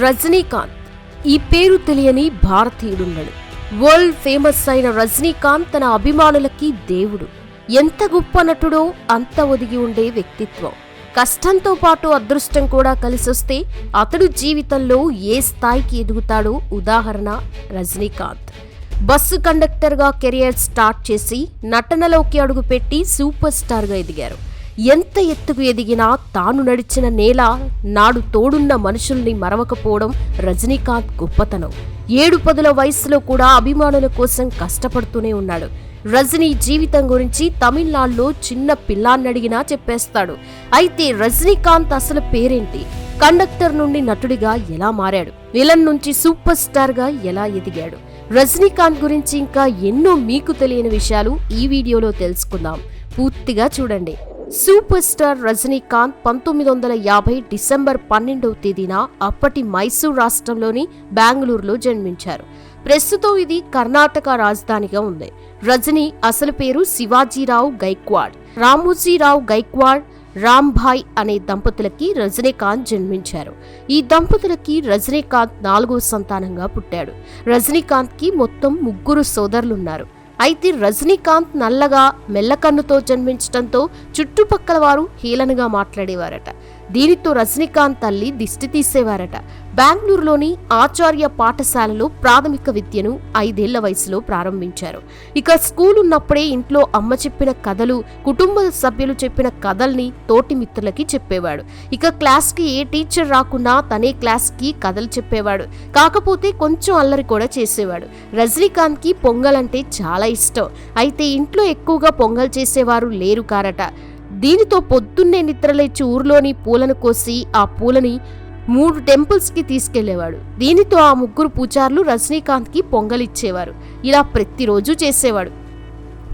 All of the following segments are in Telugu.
రజనీకాంత్. ఈ పేరు తెలియని భారతీయుడున్నాడు. వరల్డ్ ఫేమస్ అయిన రజనీకాంత్ తన అభిమానులకి దేవుడు. ఎంత గొప్ప నటుడో అంత ఒదిగి ఉండే వ్యక్తిత్వం. కష్టంతో పాటు అదృష్టం కూడా కలిసొస్తే అతడు జీవితంలో ఏ స్థాయికి ఎదుగుతాడో ఉదాహరణ రజనీకాంత్. బస్సు కండక్టర్గా కెరియర్ స్టార్ట్ చేసి నటనలోకి అడుగుపెట్టి సూపర్ స్టార్గా ఎదిగారు. ఎంత ఎత్తుకు ఎదిగినా తాను నడిచిన నేల నాడు తోడున్న మనుషుల్ని మరవకపోవడం రజనీకాంత్ గొప్పతనం. ఏడు పదుల వయసులో కూడా అభిమానుల కోసం కష్టపడుతూనే ఉన్నాడు. రజనీ జీవితం గురించి తమిళనాడులో చిన్న పిల్లాన్నడిగినా చెప్పేస్తాడు. అయితే రజనీకాంత్ అసలు పేరేంటి? కండక్టర్ నుండి నటుడిగా ఎలా మారాడు? విలన్ నుంచి సూపర్ స్టార్గా ఎలా ఎదిగాడు? రజనీకాంత్ గురించి ఇంకా ఎన్నో మీకు తెలియని విషయాలు ఈ వీడియోలో తెలుసుకుందాం. పూర్తిగా చూడండి. సూపర్ స్టార్ రజనీకాంత్ పంతొమ్మిది వందల యాభై డిసెంబర్ పన్నెండవ తేదీన అప్పటి మైసూర్ రాష్ట్రంలోని బెంగళూరులో జన్మించారు. ప్రస్తుతం ఇది కర్ణాటక రాజధానిగా ఉంది. రజనీ అసలు పేరు శివాజీరావు గైక్వాడ్. రామోజీరావు గైక్వాడ్ రాంభాయ్ అనే దంపతులకి రజనీకాంత్ జన్మించారు. ఈ దంపతులకి రజనీకాంత్ నాలుగో సంతానంగా పుట్టాడు. రజనీకాంత్కి మొత్తం ముగ్గురు సోదరులున్నారు. అయితే రజనీకాంత్ నల్లగా మెల్లకన్నుతో జన్మించడంతో చుట్టుపక్కల వారు హీలనగా మాట్లాడేవారట. దీనితో రజనీకాంత్ తల్లి దిష్టి తీసేవారట. బెంగళూరులోని ఆచార్య పాఠశాలలో ప్రాథమిక విద్యను ఐదేళ్ళ వయసులో ప్రారంభించారు. ఇక స్కూల్ ఉన్నప్పుడే ఇంట్లో అమ్మ చెప్పిన కథలు కుటుంబ సభ్యులు చెప్పిన కథల్ని తోటి మిత్రులకి చెప్పేవాడు. ఇక క్లాస్కి ఏ టీచర్ రాకున్నా తనే క్లాస్కి కథలు చెప్పేవాడు. కాకపోతే కొంచెం అల్లరి కూడా చేసేవాడు. రజనీకాంత్కి పొంగల్ అంటే చాలా ఇష్టం. అయితే ఇంట్లో ఎక్కువగా పొంగల్ చేసేవారు లేరు కారట. దీనితో పొద్దున్నే నిద్రలేచి ఊర్లోని పూలను కోసి ఆ పూలని మూడు టెంపుల్స్కి తీసుకెళ్ళేవాడు. దీనితో ఆ ముగ్గురు పూజారులు రజనీకాంత్కి పొంగలిచ్చేవారు. ఇలా ప్రతిరోజు చేసేవాడు.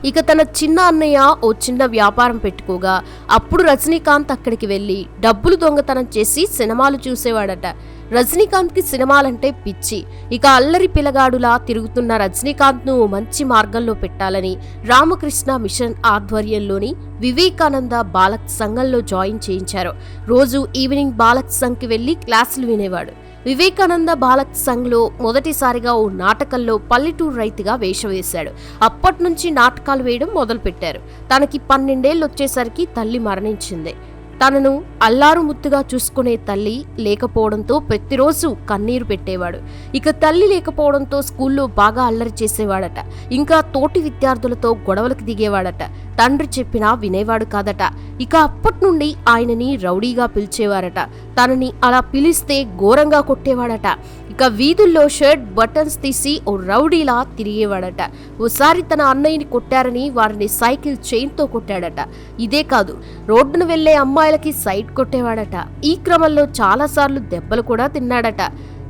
ఇక తన చిన్న అన్నయ్య ఓ చిన్న వ్యాపారం పెట్టుకోగా అప్పుడు రజనీకాంత్ అక్కడికి వెళ్ళి డబ్బులు దొంగతనం చేసి సినిమాలు చూసేవాడట. రజనీకాంత్కి సినిమాలంటే పిచ్చి. ఇక అల్లరి పిల్లగాడులా తిరుగుతున్న రజనీకాంత్ను ఓ మంచి మార్గంలో పెట్టాలని రామకృష్ణ మిషన్ ఆధ్వర్యంలోని వివేకానంద బాలక్ సంఘంలో జాయిన్ చేయించారు. రోజు ఈవినింగ్ బాలక్ సంఘ్కి వెళ్ళి క్లాసులు వినేవాడు. వివేకానంద బాలక్ సంఘ్లో మొదటిసారిగా ఓ నాటకంలో పల్లెటూరు రైతుగా వేషం వేశాడు. అప్పటి నుంచి నాటకాలు వేయడం మొదలుపెట్టారు. తనకి పన్నెండేళ్ళు వచ్చేసరికి తల్లి మరణించింది. తనను అల్లారు ముత్తుగా చూసుకునే తల్లి లేకపోవడంతో ప్రతిరోజు కన్నీరు పెట్టేవాడు. ఇక తల్లి లేకపోవడంతో స్కూల్లో బాగా అల్లరి చేసేవాడట. ఇంకా తోటి విద్యార్థులతో గొడవలకు దిగేవాడట. తండ్రి చెప్పినా వినేవాడు కాదట. ఇక అప్పటి నుండి ఆయనని రౌడీగా పిలిచేవారట. తనని అలా పిలిస్తే ఘోరంగా కొట్టేవాడట. ఇక వీధుల్లో షర్ట్ బటన్స్ తీసి ఓ రౌడీలా తిరిగేవాడట. ఓసారి తన అన్నయ్యని కొట్టారని వారిని సైకిల్ చైన్తో కొట్టాడట. ఇదే కాదు రోడ్డును వెళ్ళే అమ్మాయిలకి సైట్ కొట్టేవాడట. ఈ క్రమంలో చాలాసార్లు దెబ్బలు కూడా తిన్నాడట.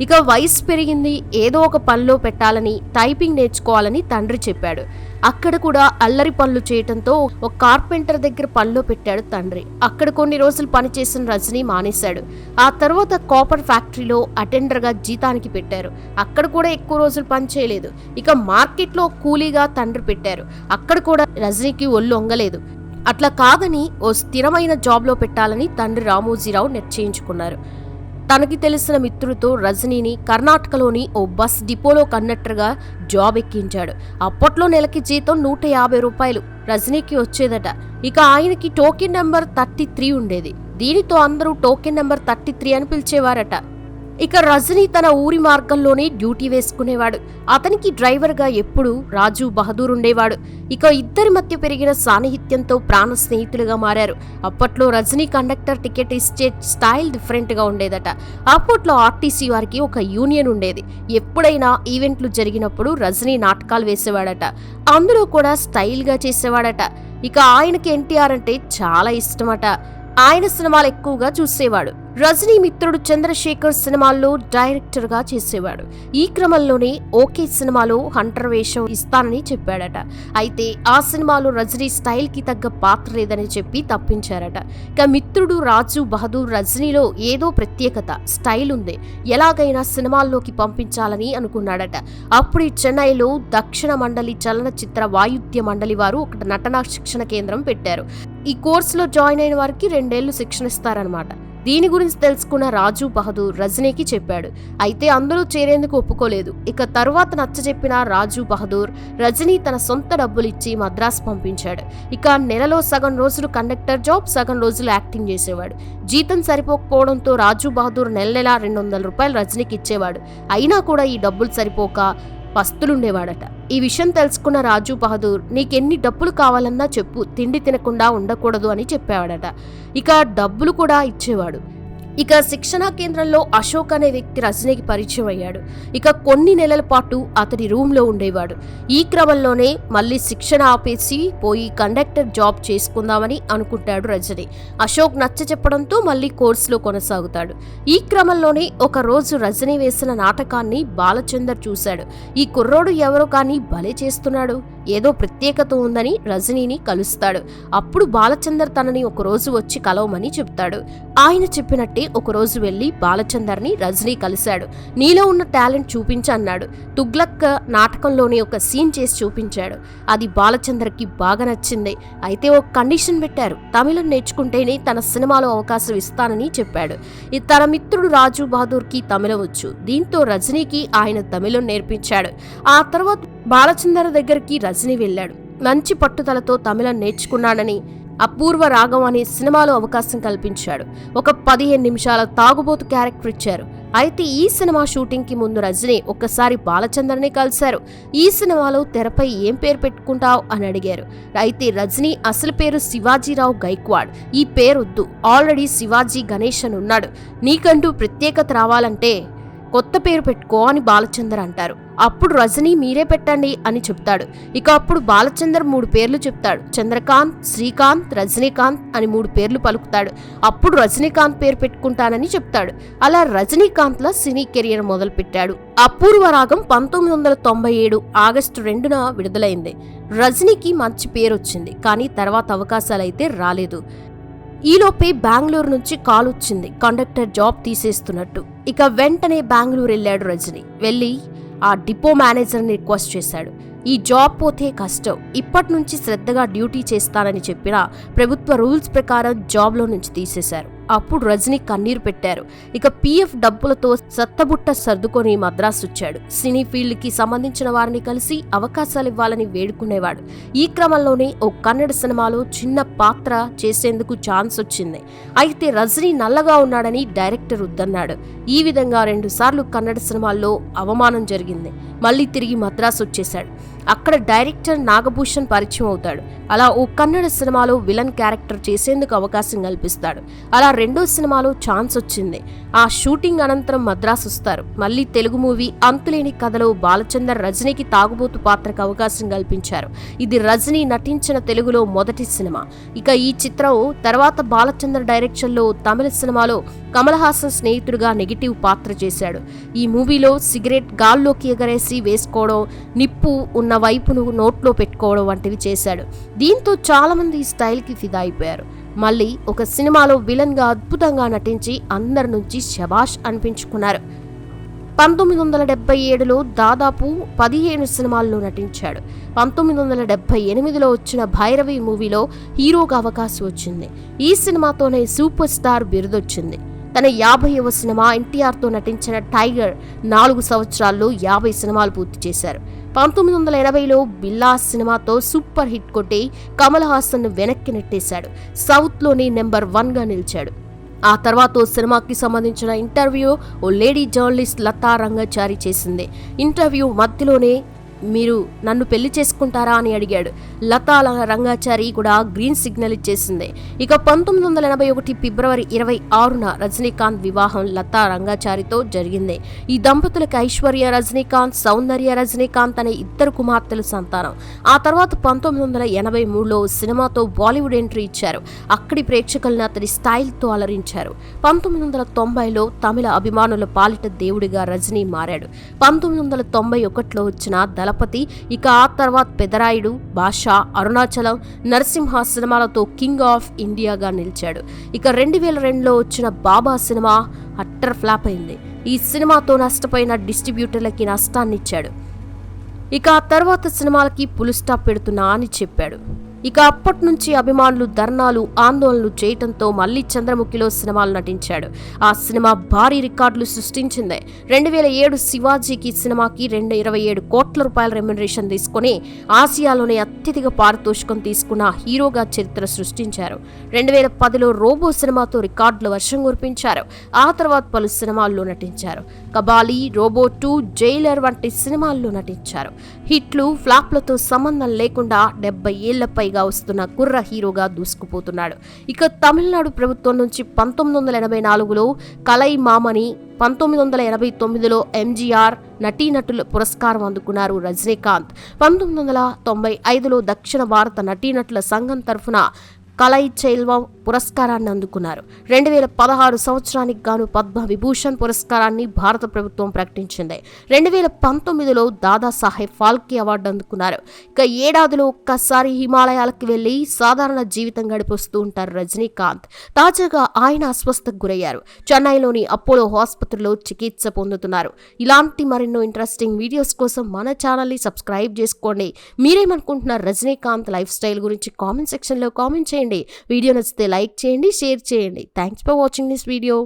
ఇక వయసు పెరిగింది ఏదో ఒక పనిలో పెట్టాలని టైపింగ్ నేర్చుకోవాలని తండ్రి చెప్పాడు. అక్కడ కూడా అల్లరి పనులు చేయటంతో ఒక కార్పెంటర్ దగ్గర పనిలో పెట్టాడు తండ్రి. అక్కడ కొన్ని రోజులు పనిచేసిన రజనీ మానేశాడు. ఆ తర్వాత కాపర్ ఫ్యాక్టరీలో అటెండర్గా జీతానికి పెట్టారు. అక్కడ కూడా ఎక్కువ రోజులు పని చేయలేదు. ఇక మార్కెట్లో కూలీగా తండ్రి పెట్టారు. అక్కడ కూడా రజనీకి ఒళ్ళు ఒంగలేదు అట్లా కాదని ఓ స్థిరమైన జాబ్లో పెట్టాలని తండ్రి రామోజీరావు నిశ్చయించుకున్నారు. తనకి తెలిసిన మిత్రుడితో రజనీని కర్ణాటకలోని ఓ బస్ డిపోలో కండక్టర్గా జాబ్ ఎక్కించాడు. అప్పట్లో నెలకి జీతం నూట యాభై రూపాయలు. రజనీకి వచ్చేదట. ఇక ఆయనకి టోకెన్ నెంబర్ థర్టీ త్రీ ఉండేది. దీనితో అందరూ టోకెన్ నెంబర్ థర్టీ త్రీ అని పిలిచేవారట. ఇక రజనీ తన ఊరి మార్గంలోనే డ్యూటీ వేసుకునేవాడు. అతనికి డ్రైవర్గా ఎప్పుడు రాజు బహదూర్ ఉండేవాడు. ఇక ఇద్దరి మధ్య పెరిగిన సాన్నిహిత్యంతో ప్రాణ స్నేహితులుగా మారారు. అప్పట్లో రజనీ కండక్టర్ టికెట్ ఇచ్చే స్టైల్ డిఫరెంట్గా ఉండేదట. అప్పట్లో ఆర్టీసీ వారికి ఒక యూనియన్ ఉండేది. ఎప్పుడైనా ఈవెంట్లు జరిగినప్పుడు రజనీ నాటకాలు వేసేవాడట. అందులో కూడా స్టైల్గా చేసేవాడట. ఇక ఆయనకి ఎన్టీఆర్ అంటే చాలా ఇష్టమట. ఆయన సినిమాలు ఎక్కువగా చూసేవాడు. రజనీ మిత్రుడు చంద్రశేఖర్ సినిమాల్లో డైరెక్టర్గా చేసేవాడు. ఈ క్రమంలోనే ఓకే సినిమాలో హంటర్ వేషం ఇస్తానని చెప్పాడట. అయితే ఆ సినిమాలో రజనీ స్టైల్కి తగ్గ పాత్ర లేదని చెప్పి తప్పించారట. ఇక మిత్రుడు రాజు బహదూర్ రజనీలో ఏదో ప్రత్యేకత స్టైల్ ఉంది. ఎలాగైనా సినిమాల్లోకి పంపించాలని అనుకున్నాడట. అప్పుడు చెన్నైలో దక్షిణ మండలి చలనచిత్ర వాయుద్య మండలి వారు ఒక నటనా శిక్షణ కేంద్రం పెట్టారు. ఈ కోర్సులో జాయిన్ అయిన వారికి రెండేళ్ళు శిక్షణ ఇస్తారనమాట దీని గురించి తెలుసుకున్న రాజు బహదూర్ రజనీకి చెప్పాడు. అయితే అందరూ చేరేందుకు ఒప్పుకోలేదు. ఇక తరువాత నచ్చజెప్పిన రాజు బహదూర్ రజనీ తన సొంత డబ్బులిచ్చి మద్రాసు పంపించాడు. ఇక నెలలో సగం రోజులు కండక్టర్ జాబ్ సగం రోజులు యాక్టింగ్ చేసేవాడు. జీతం సరిపోకపోవడంతో రాజు బహదూర్ నెల నెల రెండు వందల రూపాయలు రజనీకి ఇచ్చేవాడు. అయినా కూడా ఈ డబ్బులు సరిపోక పస్తులుండేవాడట. ఈ విషయం తెలుసుకున్న రాజు బహదూర్ నీకెన్ని డబ్బులు కావాలన్నా చెప్పు తిండి తినకుండా ఉండకూడదు అని చెప్పేవాడట. ఇక డబ్బులు కూడా ఇచ్చేవాడు. ఇక శిక్షణా కేంద్రంలో అశోక్ అనే వ్యక్తి రజనీకి పరిచయం అయ్యాడు. ఇక కొన్ని నెలల పాటు అతడి రూమ్లో ఉండేవాడు. ఈ క్రమంలోనే మళ్ళీ శిక్షణ ఆపేసి పోయి కండక్టర్ జాబ్ చేసుకుందామని అనుకుంటాడు రజని. అశోక్ నచ్చ చెప్పడంతో మళ్ళీ కోర్సులో కొనసాగుతాడు. ఈ క్రమంలోనే ఒక రోజు రజనీ వేసిన నాటకాన్ని బాలచందర్ చూశాడు. ఈ కుర్రోడు ఎవరో కానీ భలే చేస్తున్నాడు. ఏదో ప్రత్యేకత ఉందని రజనీని కలుస్తాడు. అప్పుడు బాలచందర్ తనని ఒక రోజు వచ్చి కలవమని చెప్తాడు. ఆయన చెప్పినట్టే ఒకరోజు వెళ్ళి బాలచందర్ని రజనీ కలిశాడు. నీలో ఉన్న టాలెంట్ చూపించి అన్నాడు. తుగ్లక్ నాటకంలోని ఒక సీన్ చేసి చూపించాడు. అది బాలచందర్కి బాగా నచ్చింది. అయితే ఒక కండిషన్ పెట్టారు. తమిళం నేర్చుకుంటేనే తన సినిమాలో అవకాశం ఇస్తానని చెప్పాడు. తన మిత్రుడు రాజు బహదూర్కి తమిళం వచ్చు. దీంతో రజనీకి ఆయన తమిళం నేర్పించాడు. ఆ తర్వాత బాలచందర్ దగ్గరికి రజని వెళ్ళాడు. మంచి పట్టుదలతో తమిళం నేర్చుకున్నాడని అపూర్వ రాగం అనే సినిమాలో అవకాశం కల్పించాడు. ఒక పదిహేను నిమిషాల తాగుబోతు క్యారెక్టర్ ఇచ్చారు. అయితే ఈ సినిమా షూటింగ్కి ముందు రజని ఒక్కసారి బాలచందర్ని కలిశారు. ఈ సినిమాలో తెరపై ఏం పేరు పెట్టుకుంటావు అని అడిగారు. అయితే రజనీ అసలు పేరు శివాజీరావు గైక్వాడ్. ఈ పేరొద్దు. ఆల్రెడీ శివాజీ గణేష్ అని ఉన్నాడు. నీకంటూ ప్రత్యేకత రావాలంటే కొత్త పేరు పెట్టుకో అని బాలచందర్ అంటారు. అప్పుడు రజనీ మీరే పెట్టండి అని చెప్తాడు. ఇక అప్పుడు బాలచందర్ మూడు పేర్లు చెప్తాడు. చంద్రకాంత్ శ్రీకాంత్ రజనీకాంత్ అని మూడు పేర్లు పలుకుతాడు. అప్పుడు రజనీకాంత్ పేరు పెట్టుకుంటానని చెప్తాడు. అలా రజనీకాంత్ల సినీ కెరియర్ మొదలుపెట్టాడు. అపూర్వ రాగం పంతొమ్మిది వందల తొంభై ఏడు ఆగస్టు రెండున విడుదలైంది. రజనీకి మంచి పేరు వచ్చింది కానీ తర్వాత అవకాశాలైతే రాలేదు. ఈలోపే బెంగళూరు నుంచి కాల్ వచ్చింది. కండక్టర్ జాబ్ తీసేస్తున్నట్టు. ఇక వెంటనే బెంగళూరు వెళ్ళాడు రజని. వెళ్ళి ఆ డిపో మేనేజర్ని రిక్వెస్ట్ చేశాడు. ఈ జాబ్ పోతే కష్టం. ఇప్పటి నుంచి శ్రద్ధగా డ్యూటీ చేస్తానని చెప్పిన ప్రభుత్వ రూల్స్ ప్రకారం జాబ్లో నుంచి తీసేశారు. అప్పుడు రజనీ కన్నీరు పెట్టారు. ఇక పీఎఫ్ డబ్బులతో సత్తబుట్ట సర్దుకొని మద్రాసు వచ్చాడు సినీ ఫీల్డ్కి సంబంధించిన వారిని కలిసి అవకాశాలు ఇవ్వాలని వేడుకునేవాడు. ఈ క్రమంలోనే ఓ కన్నడ సినిమాలో చిన్న పాత్ర చేసేందుకు ఛాన్స్ వచ్చింది అయితే రజనీ నల్లగా ఉన్నాడని డైరెక్టర్ వద్దన్నాడు. ఈ విధంగా రెండుసార్లు కన్నడ సినిమాల్లో అవమానం జరిగింది. మళ్ళీ తిరిగి మద్రాసు వచ్చేశాడు అక్కడ డైరెక్టర్ నాగభూషణ్ పరిచయం అవుతాడు. అలా ఓ కన్నడ సినిమాలో విలన్ క్యారెక్టర్ చేసేందుకు అవకాశం కల్పిస్తాడు. అలా రెండో సినిమాలో ఛాన్స్ వచ్చింది. ఆ షూటింగ్ అనంతరం మద్రాసు వస్తారు. మళ్ళీ తెలుగు మూవీ అంతులేని కథలో బాలచందర్ రజనీకి తాగుబోతు పాత్రకు అవకాశం కల్పించారు. ఇది రజనీ నటించిన తెలుగులో మొదటి సినిమా. ఇక ఈ చిత్రం తర్వాత బాలచందర్ డైరెక్షన్లో తమిళ సినిమాలో కమల్ హాసన్ స్నేహితుడిగా నెగిటివ్ పాత్ర చేశాడు. ఈ మూవీలో సిగరెట్ గాల్లోకి ఎగరేసి వేసుకోవడం నిప్పు ఉన్న వైపును నోట్లో పెట్టుకోవడం వంటివి చేశాడు. దీంతో చాలామంది ఈ స్టైల్కి ఫిదా అయిపోయారు. మళ్ళీ ఒక సినిమాలో విలన్గా అద్భుతంగా నటించి అందరి నుంచి శబాష్ అనిపించుకున్నారు. పంతొమ్మిది వందల డెబ్బై ఏడులో దాదాపు పదిహేను సినిమాల్లో నటించాడు. పంతొమ్మిది వందల డెబ్బై ఎనిమిదిలో వచ్చిన భైరవి మూవీలో హీరోగా అవకాశం వచ్చింది. ఈ సినిమాతోనే సూపర్ స్టార్ బిరుదొచ్చింది. తన యాభైవ సినిమా ఎన్టీఆర్తో నటించిన టైగర్ నాలుగు సంవత్సరాల్లో యాభై సినిమాలు పూర్తి చేశారు. పంతొమ్మిది వందల ఎనభైలో బిల్లా సినిమాతో సూపర్ హిట్ కొట్టి కమల్ హాసన్ వెనక్కి నెట్టేశాడు. సౌత్లోనే నెంబర్ వన్గా నిలిచాడు. ఆ తర్వాత ఓ సినిమాకి సంబంధించిన ఇంటర్వ్యూ ఓ లేడీ జర్నలిస్ట్ లతా రంగచారి చేసింది. ఇంటర్వ్యూ మధ్యలోనే మీరు నన్ను పెళ్ళి చేసుకుంటారా అని అడిగాడు. లతా రంగాచారి కూడా గ్రీన్ సిగ్నల్ ఇచ్చేసింది. ఇక పంతొమ్మిది వందల ఎనభై ఒకటి ఫిబ్రవరి ఇరవై ఆరున రజనీకాంత్ వివాహం లతా రంగాచారితో జరిగింది. ఈ దంపతులకు ఐశ్వర్య రజనీకాంత్ సౌందర్య రజనీకాంత్ అనే ఇద్దరు కుమార్తెలు సంతానం. ఆ తర్వాత పంతొమ్మిది వందల ఎనభై మూడులో సినిమాతో బాలీవుడ్ ఎంట్రీ ఇచ్చారు. అక్కడి ప్రేక్షకులను అతడి స్టైల్తో అలరించారు. పంతొమ్మిది వందల తొంభైలో తమిళ అభిమానుల పాలిట దేవుడిగా రజనీ మారాడు. పంతొమ్మిది వందల తొంభై ఒకటిలో వచ్చిన దళ దళపతి ఇక ఆ తర్వాత పెదరాయుడు బాషా అరుణాచలం నరసింహ సినిమాలతో కింగ్ ఆఫ్ ఇండియాగా నిలిచాడు. ఇక రెండు వేల రెండులో వచ్చిన బాబా సినిమా అట్టర్ ఫ్లాప్ అయింది. ఈ సినిమాతో నష్టపోయిన డిస్ట్రిబ్యూటర్లకి నష్టాన్ని ఇచ్చాడు ఇక ఆ తర్వాత సినిమాలకి పులు స్టాప్ పెడుతున్నా అని చెప్పాడు. ఇక అప్పటి నుంచి అభిమానులు ధర్నాలు ఆందోళనలు చేయటంతో మళ్ళీ చంద్రముఖిలో సినిమాలు నటించాడు. ఆ సినిమా భారీ రికార్డులు సృష్టించింది. రెండు వేల ఏడు శివాజీకి సినిమాకి రెండు ఇరవై ఏడు కోట్ల రూపాయల రెమ్యునరేషన్ తీసుకుని ఆసియాలోనే అత్యధిక పారితోషికం తీసుకున్న హీరోగా చరిత్ర సృష్టించారు. రెండు వేల పదిలో రోబో సినిమాతో రికార్డుల వర్షం కురిపించారు. ఆ తర్వాత పలు సినిమాల్లో నటించారు. కబాలి రోబో టూ జైలర్ వంటి సినిమాల్లో నటించారు. హిట్లు ఫ్లాప్లతో సంబంధం లేకుండా డెబ్బై ఏళ్ళపై పైగా వస్తున్న కుర్ర హీరోగా దూసుకుపోతున్నాడు. ఇక తమిళనాడు ప్రభుత్వం నుంచి పంతొమ్మిది వందల ఎనభై నాలుగులో కలై మామని పంతొమ్మిది వందల ఎనభై తొమ్మిదిలో ఎంజీఆర్ నటీనటుల పురస్కారం అందుకున్నారు రజనీకాంత్. పంతొమ్మిది వందల తొంభై ఐదులో దక్షిణ భారత నటీనటుల సంఘం తరఫున కలై చైల్వం పురస్కారాన్ని అందుకున్నారు. రెండు వేల పదహారు సంవత్సరానికి గాను పద్మ విభూషణ్ పురస్కారాన్ని భారత ప్రభుత్వం ప్రకటించింది. రెండు వేల పంతొమ్మిదిలో దాదాసాహెబ్ ఫాల్కే అవార్డు అందుకున్నారు. ఇక ఏడాదిలో ఒక్కసారి హిమాలయాలకు వెళ్ళి సాధారణ జీవితం గడిపొస్తూ ఉంటారు రజనీకాంత్. తాజాగా ఆయన అస్వస్థకు గురయ్యారు. చెన్నైలోని అపోలో ఆసుపత్రిలో చికిత్స పొందుతున్నారు. ఇలాంటి మరెన్నో ఇంట్రెస్టింగ్ వీడియోస్ కోసం మన ఛానల్ని సబ్స్క్రైబ్ చేసుకోండి. మీరేమనుకుంటున్నారు రజనీకాంత్ లైఫ్ స్టైల్ గురించి కామెంట్ సెక్షన్లో కామెంట్ చేయండి. వీడియో నచ్చితే లైక్ చేయండి షేర్ చేయండి. Thanks for watching this video